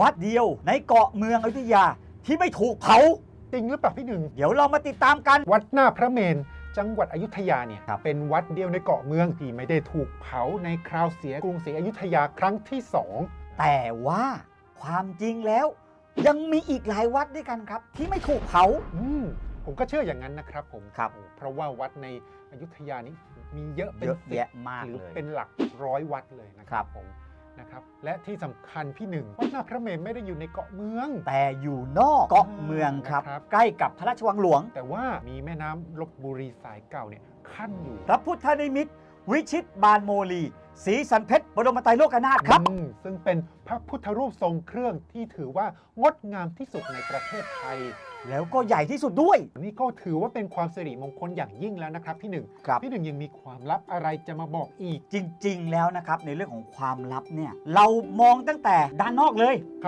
วัดเดียวในเกาะเมืองอยุธยาที่ไม่ถูกเผา จริงหรือเปล่าพี่หนึ่ง เดี๋ยวเรามาติดตามกัน วัดหน้าพระเมนจังหวัดอยุธยาเนี่ยครับ เป็นวัดเดียวในเกาะเมืองที่ไม่ได้ถูกเผาในคราวเสียกรุงศรีอยุธยาครั้งที่สองแต่ว่าความจริงแล้ว ยังมีอีกหลายวัดด้วยกันครับ ที่ไม่ถูกเผา อืมผมก็เชื่ออย่างนั้นนะครับผมครับ โอ้เพราะว่าวัดในอยุธยานี้มีเยอะเป็นเยอะสิบ แยะมากหรือเลย เป็นหลักร้อยวัดเลยนะคครัรับบ ผม นะครับ และที่สำคัญพี่หนึ่งวัดหน้าพระเมรุไม่ได้อยู่ในเกาะเมือง แต่อยู่นอกเกาะเมืองครับนะครับใกล้กับพระราชวังหลวง แต่ว่ามีแม่น้ำลบบุรีสายเก่าเนี่ยขั้นอยู่ พระพุทธนิมิตรวิชิตบานโมลี ศรีสันเพชรบรมไตรโลกนาถครับ อืมซึ่งเป็นพระพุทธรูปทรงเครื่องที่ถือว่างดงามที่สุดในประเทศไทย แล้วก็ใหญ่ที่สุดด้วย นี่ก็ถือว่าเป็นความสิริมงคลอย่างยิ่งแล้วนะครับพี่หนึ่งครับ พี่หนึ่งยังมีความลับอะไรจะมาบอกอีก จริง ๆ แล้วนะครับ ในเรื่องของความลับเนี่ย เรามองตั้งแต่ด้านนอกเลย